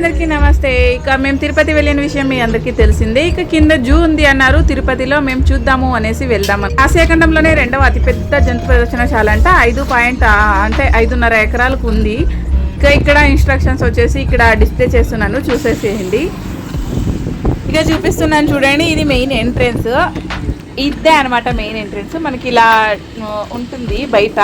అందరికీ నమస్తే. ఇక మేము తిరుపతి వెళ్ళిన విషయం మీ అందరికీ తెలిసిందే. ఇక కింద జూ ఉంది అన్నారు. తిరుపతిలో మేము చూద్దాము అనేసి వెళ్దాం ఆసియాఖండంలోనే రెండవ అతిపెద్ద జంతు ప్రదర్శనశాల అంట. ఐదు పాయింట్ అంటే ఐదున్నర ఎకరాలకు ఉంది. ఇక ఇక్కడ ఇన్స్ట్రక్షన్స్ వచ్చేసి ఇక్కడ డిస్ప్లే చేస్తున్నాను. చూసేసేయండి. ఇక చూపిస్తున్నాను చూడండి. ఇది మెయిన్ ఎంట్రెన్స్. ఇదే అనమాట మెయిన్ ఎంట్రెన్స్. మనకి ఇలా ఉంటుంది బయట.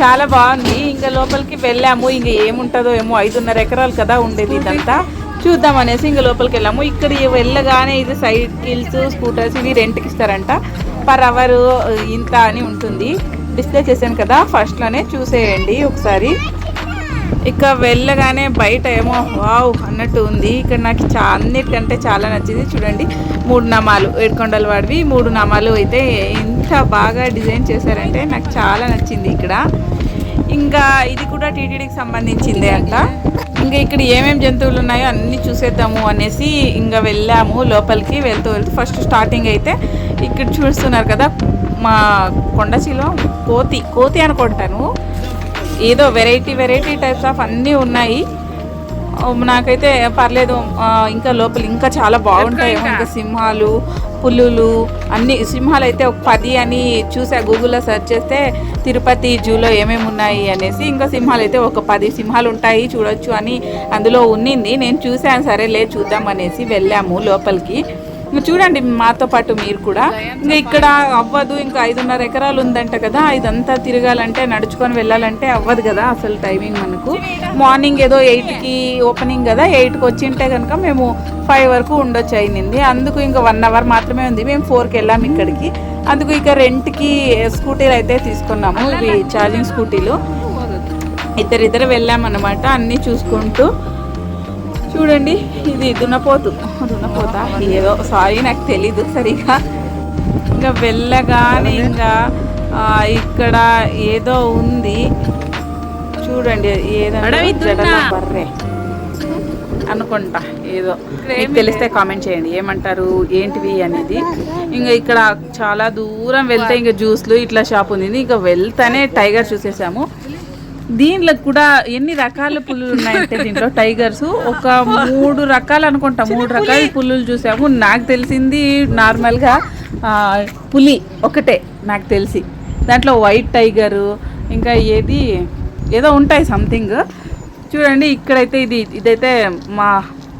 చాలా బాగుంది. ఇంకా లోపలికి వెళ్ళాము. ఇంకా ఏముంటుందో ఏమో ఐదున్నర ఎకరాలు కదా ఉండేది ఇదంతా. చూద్దాం అనేసి ఇంకా లోపలికి వెళ్ళాము. ఇక్కడ వెళ్ళగానే ఇది సైకిల్స్ స్కూటర్స్ ఇవి రెంట్కి ఇస్తారంట. పర్ అవర్ ఇంత అని ఉంటుంది. డిస్ప్లే చేశాను కదా. ఫస్ట్లోనే చూసేయండి ఒకసారి. ఇక వెళ్ళగానే బయట ఏమో వావ్ అన్నట్టు ఉంది. ఇక్కడ నాకు చా అన్నిటికంటే చాలా నచ్చింది. చూడండి. మూడు నామాలు. ఏడుకొండలు వాడివి. మూడు నామాలు అయితే ఎంత బాగా డిజైన్ చేశారంటే నాకు చాలా నచ్చింది ఇక్కడ. ఇంకా ఇది కూడా టీటీడీకి సంబంధించిందే అంట. ఇంకా ఇక్కడ ఏమేమి జంతువులు ఉన్నాయో అన్నీ చూసేద్దాము అనేసి ఇంకా వెళ్ళాము. లోపలికి వెళ్తూ వెళ్తూ ఫస్ట్ స్టార్టింగ్ అయితే ఇక్కడ చూస్తున్నారు కదా మా కొండచిలో కోతి కోతి అనుకుంటాను. ఏదో వెరైటీ వెరైటీ టైప్స్ ఆఫ్ అన్నీ ఉన్నాయి. నాకైతే పర్లేదు. ఇంకా లోపల ఇంకా చాలా బాగుంటాయి. ఇంకా సింహాలు పులులు అన్ని సింహాలు అయితే ఒక పది అని చూసా గూగుల్లో సెర్చ్ చేస్తే తిరుపతి జూలో ఏమేమి ఉన్నాయి అనేసి ఇంకా సింహాలు అయితే ఒక పది సింహాలు ఉంటాయి చూడొచ్చు అని అందులో ఉన్నింది. నేను చూశాను సరేలే చూద్దాం అనేసి వెళ్ళాము లోపలికి. చూడండి మాతో పాటు మీరు కూడా. ఇంకా ఇక్కడ అవ్వదు ఇంకా ఐదున్నర ఎకరాలు ఉందంట కదా ఇదంతా తిరగాలంటే నడుచుకొని వెళ్ళాలంటే అవ్వదు కదా అసలు టైమింగ్ మనకు. మార్నింగ్ ఏదో ఎయిట్కి ఓపెనింగ్ కదా ఎయిట్కి వచ్చింటే కనుక మేము ఫైవ్ వరకు ఉండొచ్చు అయింది అందుకు ఇంకా వన్ అవర్ మాత్రమే ఉంది. మేము ఫోర్కి వెళ్ళాము ఇక్కడికి. అందుకు ఇక రెంట్కి స్కూటీలు అయితే తీసుకున్నాము ఇవి ఛార్జింగ్ స్కూటీలు ఇద్దరిద్దరు వెళ్ళామన్నమాట అన్నీ చూసుకుంటూ. చూడండి ఇది దున్నపోతు. దున్నపోత? ఏదో సారీ నాకు తెలీదు సరిగా. ఇంకా వెళ్ళగానే ఇంకా ఇక్కడ ఏదో ఉంది. చూడండి ఏదో జడల బర్రె అనుకుంటా ఏదో. మీకు తెలిస్తే కామెంట్ చేయండి ఏమంటారు ఏంటివి అనేది. ఇంకా ఇక్కడ చాలా దూరం వెళ్తే ఇంకా జ్యూస్లు ఇట్లా షాప్ ఉంది. ఇంకా వెళ్తానే టైగర్ చూసేసాము. దీంట్లో కూడా ఎన్ని రకాల పుల్లులు ఉన్నాయంటే దీంట్లో? టైగర్స్ ఒక మూడు రకాలు అనుకుంటా. మూడు రకాల పుల్లులు చూసాము. నాకు తెలిసింది నార్మల్గా పులి ఒకటే నాకు తెలిసి. దాంట్లో వైట్ టైగరు ఇంకా ఏది ఏదో ఉంటాయి సంథింగ్ చూడండి ఇక్కడైతే ఇది ఇదైతే మా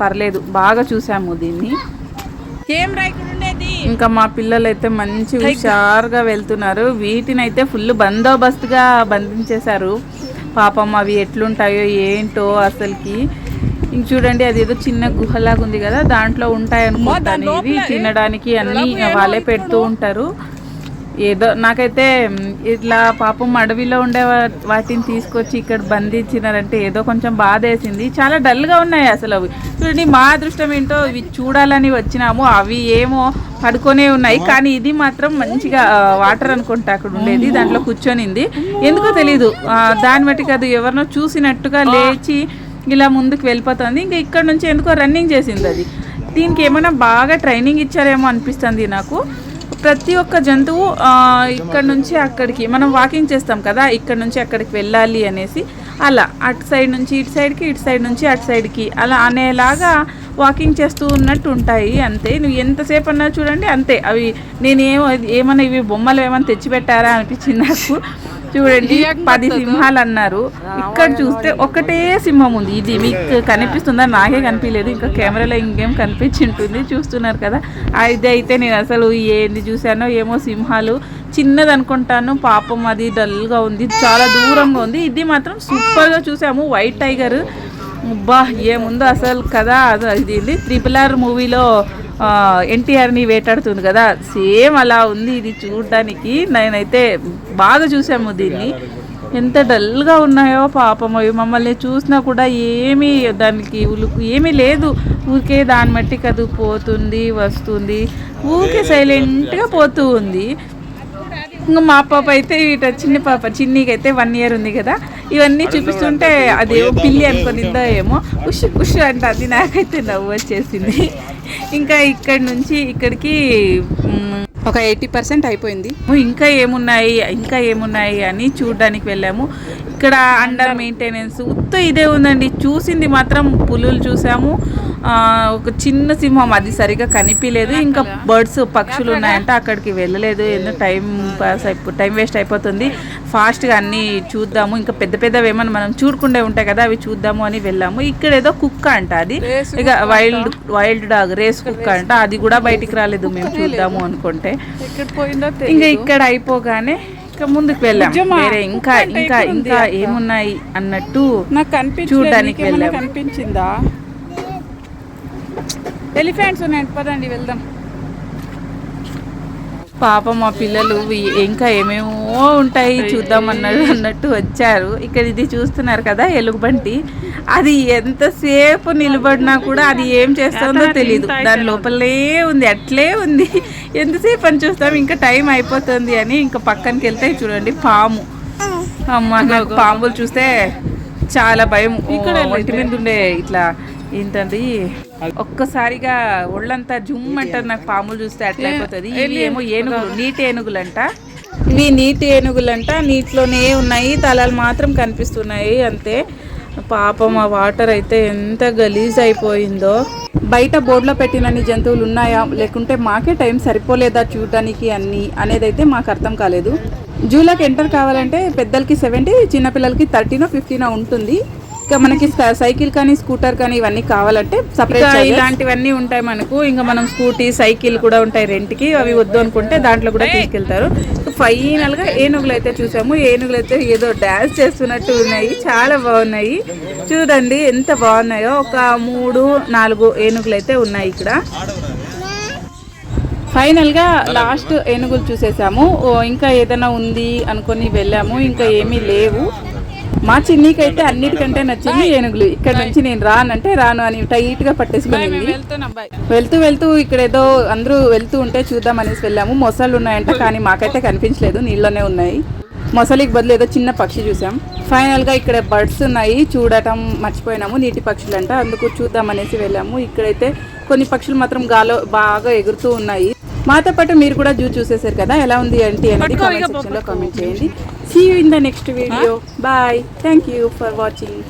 పర్లేదు. బాగా చూసాము దీన్ని. ఏం ఉండేది? ఇంకా మా పిల్లలు అయితే మంచి హుషారుగా వెళ్తున్నారు. వీటిని అయితే ఫుల్ బందోబస్తుగా బంధించేశారు. పాపం అవి ఎట్లుంటాయో ఏంటో అసలుకి. ఇంక చూడండి అది ఏదో చిన్న గుహలాగా ఉంది కదా దాంట్లో ఉంటాయి అనుకుంటాను ఇవి తినడానికి అన్ని వాళ్ళే పెడుతూ ఉంటారు. ఏదో నాకైతే ఇట్లా పాపం అడవిలో ఉండే వాటిని తీసుకొచ్చి ఇక్కడ బంధించినారంటే ఏదో కొంచెం బాధ వేసింది చాలా డల్గా ఉన్నాయి అసలు అవి. చూడండి మా అదృష్టం ఏంటో ఇవి చూడాలని వచ్చినాము. అవి ఏమో పడుకొనే ఉన్నాయి. కానీ ఇది మాత్రం మంచిగా వాటర్ అనుకుంటా అక్కడ ఉండేది. దాంట్లో కూర్చొనింది. ఎందుకో తెలీదు. దాన్ని బట్టి కాదు ఎవరినో చూసినట్టుగా లేచి ఇలా ముందుకు వెళ్ళిపోతుంది. ఇంకా ఇక్కడ నుంచి ఎందుకో రన్నింగ్ చేసింది అది. దీనికి ఏమైనా బాగా ట్రైనింగ్ ఇచ్చారేమో అనిపిస్తుంది నాకు. ప్రతి ఒక్క జంతువు ఇక్కడ నుంచి అక్కడికి మనం వాకింగ్ చేస్తాం కదా ఇక్కడ నుంచి అక్కడికి వెళ్ళాలి అనేసి. అలా అటు సైడ్ నుంచి ఇటు సైడ్కి ఇటు సైడ్ నుంచి అటు సైడ్కి అలా అనేలాగా వాకింగ్ చేస్తూ ఉన్నట్టు ఉంటాయి అంతే. నువ్వు ఎంతసేపు అన్నా చూడండి అంతే. అవి నేనేమో ఏమన్నా ఇవి బొమ్మలు ఏమైనా తెచ్చిపెట్టారా అనిపించింది నాకు. చూడండి పది సింహాలు అన్నారు ఇక్కడ చూస్తే ఒకటే సింహం ఉంది. ఇది మీకు కనిపిస్తుందా? నాకే కనిపించలేదు ఇంకా కెమెరాలో ఇంకేం కనిపించింటుంది? చూస్తున్నారు కదా. అది అయితే నేను అసలు ఏంది చూశానో ఏమో సింహాలు. చిన్నది అనుకుంటాను పాపం అది డల్గా ఉంది. చాలా దూరంగా ఉంది. ఇది మాత్రం సూపర్గా చూసాము. White tiger. అబ్బా ఏముందో అసలు కదా అది ఇది త్రిపుల్ ఆర్ మూవీలో ఎన్టీఆర్ని వేటాడుతుంది కదా. సేమ్ అలా ఉంది ఇది చూడడానికి. నేనైతే బాగా చూసాము దీన్ని. ఎంత డల్గా ఉన్నాయో పాపం అవి మమ్మల్ని చూసినా కూడా ఏమీ దానికి ఉలుకు ఏమీ లేదు. ఊరికే దాన్ని బట్టి కదు పోతుంది వస్తుంది. ఊరికే సైలెంట్గా పోతూ ఉంది. ఇంకా మా పాప అయితే ఇట చిన్న పాప చిన్నకి అయితే వన్ ఇయర్ ఉంది కదా. ఇవన్నీ చూపిస్తుంటే అదేమో పిల్లి అనుకునిందో ఏమో. ఉష్ ఉష్ అంటే అది నాకైతే నవ్వు వచ్చేసింది. ఇంకా ఇక్కడి నుంచి ఇక్కడికి ఒక ఎయిటీ పర్సెంట్ అయిపోయింది. ఇంకా ఏమున్నాయి ఇంకా ఏమున్నాయి అని చూడడానికి వెళ్ళాము. ఇక్కడ అండర్ మెయింటెనెన్స్ ఉత్త ఇదే ఉందండి. చూసింది మాత్రం పులులు చూసాము. ఒక చిన్న సింహం అది సరిగా కనిపించలేదు ఇంకా బర్డ్స్ పక్షులు ఉన్నాయంటే అక్కడికి వెళ్ళలేదు. ఎందుకు టైం పాస్ అయిపో టైం వేస్ట్ అయిపోతుంది. ఫాస్ట్గా అన్నీ చూద్దాము. ఇంకా పెద్ద పెద్దవి ఏమన్నా మనం చూడకుండా ఉంటాయి కదా అవి చూద్దాము అని వెళ్ళాము. ఇక్కడ ఏదో కుక్క అంట అది. ఇక వైల్డ్ వైల్డ్ డాగ్ రేస్ కుక్క అంట. అది కూడా బయటికి రాలేదు. మేము చూద్దాము అనుకుంటే. ఇంకా ఇక్కడ అయిపోగానే ఇంకా ముందుకు వెళ్ళాం? వేరే ఇంకా ఇంకా ఇంకా. ఏమున్నాయి అన్నట్టు నాకు చూడ్డానికి నీకేమైనా వెళ్ళాము. కనిపించిందా? ఎలిఫెంట్స్ ఉన్నాయండి పదండి వెళ్దాం. పాపం మా పిల్లలు ఇంకా ఏమేమో ఉంటాయి చూద్దాం అన్నట్టు అన్నట్టు వచ్చారు. ఇక్కడ ఇది చూస్తున్నారు కదా ఎలుగుబంటి. అది ఎంతసేపు నిలబడినా కూడా అది ఏం చేస్తుందో తెలియదు దాని లోపలే ఉంది అట్లే ఉంది. ఎంతసేపు అని చూస్తాం ఇంకా టైం అయిపోతుంది అని ఇంకా పక్కనకి వెళ్తే చూడండి పాము. అమ్మ నాకు పాములు చూస్తే చాలా భయం. ఇక్కడ ఒంటి మీద ఉండే ఇట్లా ఏంటండి ఒక్కసారిగా ఒళ్ళంతా జుమ్ అంటారు నాకు పాములు చూస్తే అట్లా అయిపోతుంది ఇవి ఏమో ఏనుగులు నీటి ఏనుగులంట. ఇవి నీటి ఏనుగులంట నీటిలోనే ఉన్నాయి తలలు మాత్రం కనిపిస్తున్నాయి అంతే. పాపం ఆ వాటర్ అయితే ఎంత గలీజ్ అయిపోయిందో. బయట బోర్డులో పెట్టినన్ని జంతువులు ఉన్నాయా? లేకుంటే మాకే టైం సరిపోలేదా చూడడానికి అన్ని? అనేది అయితే మాకు అర్థం కాలేదు. జూలోకి ఎంటర్ కావాలంటే పెద్దలకి సెవెంటీ చిన్నపిల్లలకి థర్టీనో ఫిఫ్టీనో ఉంటుంది. ఇక మనకి సైకిల్ కానీ స్కూటర్ కానీ ఇవన్నీ కావాలంటే సపరేట్ ఇలాంటివన్నీ ఉంటాయి మనకు. ఇంకా మనం స్కూటీ సైకిల్ కూడా ఉంటాయి రెంట్కి. అవి వద్దు అనుకుంటే దాంట్లో కూడా తీసుకెళ్తారు. ఫైనల్గా ఏనుగులు అయితే చూసాము. ఏనుగులు అయితే ఏదో డాన్స్ చేస్తున్నట్టు ఉన్నాయి. చాలా బాగున్నాయి. చూడండి ఎంత బాగున్నాయో. ఒక మూడు నాలుగు ఏనుగులు అయితే ఉన్నాయి ఇక్కడ. ఫైనల్గా లాస్ట్ ఏనుగులు చూసేసాము. ఇంకా ఏదైనా ఉంది అనుకొని వెళ్ళాము. ఇంకా ఏమీ లేవు. మా చిన్నీకైతే అన్నిటికంటే నచ్చింది ఏనుగులు. ఇక్కడ నుంచి నేను రానంటే రాను అని టైట్గా బాయ్ వెళ్తూ వెళ్తూ ఇక్కడ ఏదో అందరూ వెళ్తూ ఉంటే చూద్దాం అనేసి వెళ్ళాము. మొసళ్ళు ఉన్నాయంట కానీ మాకైతే కనిపించలేదు. నీళ్ళలోనే ఉన్నాయి. మొసలికి బదులు ఏదో చిన్న పక్షి చూసాం. ఫైనల్గా ఇక్కడ బర్డ్స్ ఉన్నాయి. చూడటం మర్చిపోయినాము. నీటి పక్షులు అంట అందుకు చూద్దాం అనేసి వెళ్ళాము. ఇక్కడైతే కొన్ని పక్షులు మాత్రం గాలో బాగా ఎగురుతూ ఉన్నాయి. మాతో పాటు మీరు కూడా జూ చూసేసారు కదా? ఎలా ఉంది ఏంటి అనేది కామెంట్ సెక్షన్లో కామెంట్ చేయండి. See you in the next video bye thank you for watching